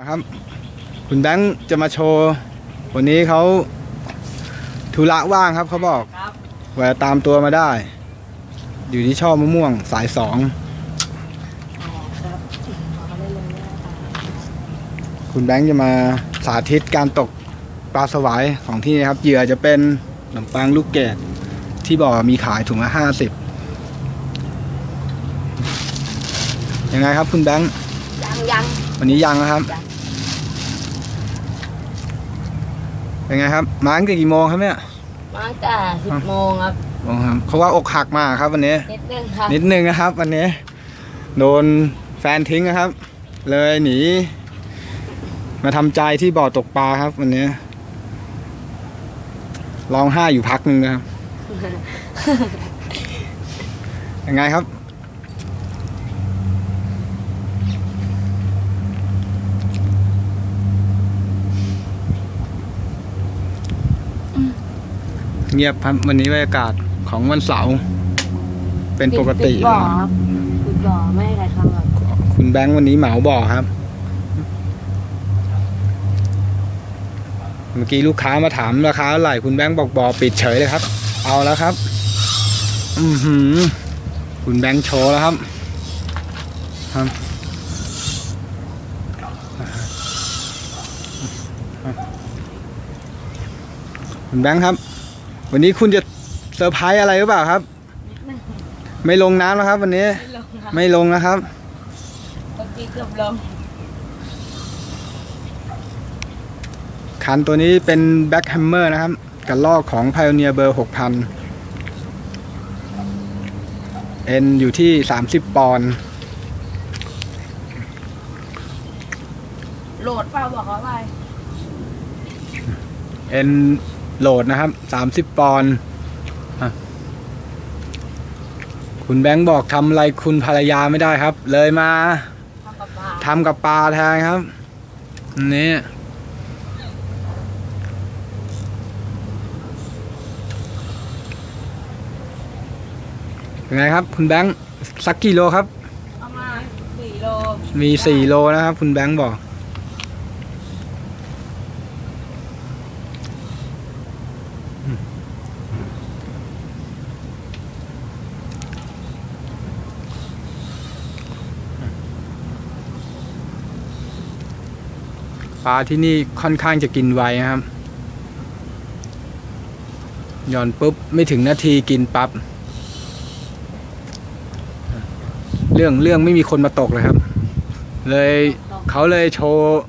นะครับคุณแบงค์จะมาโชว์ วันนี้เขาธุระว่างครับเขาบอกครับว่าจะตามตัวมาได้ อยู่ที่ช่อมะม่วงสายสองครับขอได้เลยนะคุณแบงค์จะมาสาธิตการตกปลาสวายของที่นี่ครับเหยื่อจะเป็นขนมปังลูกเกดที่บอกว่ามีขายถุงละห้าสิบยังไงครับคุณแบงค์ ยังยังวันนี้ยังนะครับเป็นไงครับมาตั้งแต่กี่โมงครับเนี่ยมาตั้งแต่สิบโมงครับโอ้ครับเขาว่าอกหักมากครับวันนี้นิดนึงครับนิดนึงนะครับ วันนี้ โดนแฟนทิ้งนะครับ เลยหนี มาทำใจที่บ่อตกปลาครับ วันนี้ร้องไห้อยู่พักหนึ่งนะครับยังไงครับ เงียบครับวันนี้บรรยากาศของวันเสาร์เป็นปกติปิดบ่อนะครับครับปิดบ่อไม่ให้ใครเข้าครับคุณแบงค์วันนี้เหมาบ่อครับ เมื่อกี้ลูกค้ามาถามราคาเท่าไหร่คุณแบงค์บอกบ่อปิดเฉยเลยครับ เอาแล้วครับ อือหือ คุณแบงค์โชว์แล้วครับครับคุณแบงค์ครับ วันนี้คุณจะเซอร์ไพรส์อะไรหรือเปล่าครับ ไม่ลงน้ำแล้วครับ วันนี้ไม่ลงครับไม่ลงนะครับเมื่อกี้เกือบลงคันตัวนี้เป็นแบ็คแฮมเมอร์นะครับกับลอกของ Pioneer เบอร์6,000 เอ็นอยู่ที่ 30 ปอนด์โหลดเปล่าบอกเขาไปเอ็น โหลดนะครับ30ปอนด์อะคุณแบงค์บอกทำอะไรคุณภรรยาไม่ได้ครับ เลยมาทำกับปลาทำกับปลาแทนครับอันนี่เป็นไงครับ คุณแบงค์สักกี่โลครับเอามาสี่โล มีสี่โลนะครับ คุณแบงค์บอก ปลาที่นี่ค่อนข้างจะกินไวนะครับหย่อนปุ๊บไม่ถึงนาทีกินปับ๊บเรื่องเรื่องไม่มีคนมาตกเลยครับ เลยเขาเลยโชว์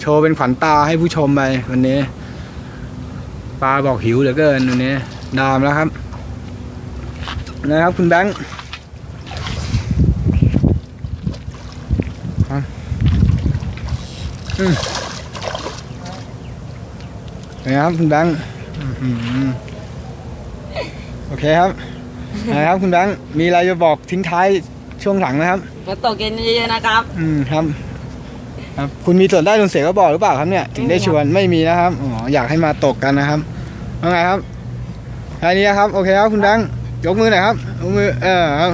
โชว์เป็นขวัญตาให้ผู้ชมไปวันนี้ปลาบอกหิวเหลือเกินวันนี้ดามแล้วครับ นะครับคุณแบงค์ นะครับคุณแบงค์อื้อหือโอเคครับนะครับคุณแบงค์มีอะไรจะบอกทิ้งท้ายช่วงหลังนะครับมาตกเย็นเยอะๆนะครับ อืมครับครับ คุณมีส่วนได้ส่วนเสียก็บอกหรือเปล่าครับเนี่ยถึงได้ชวนไม่มีนะครับอ๋ออยากให้มาตกกันนะครับว่าไงครับแค่นี้ครับ โอเคครับคุณแบงค์ยกมือหน่อยครับยกมือเออครับ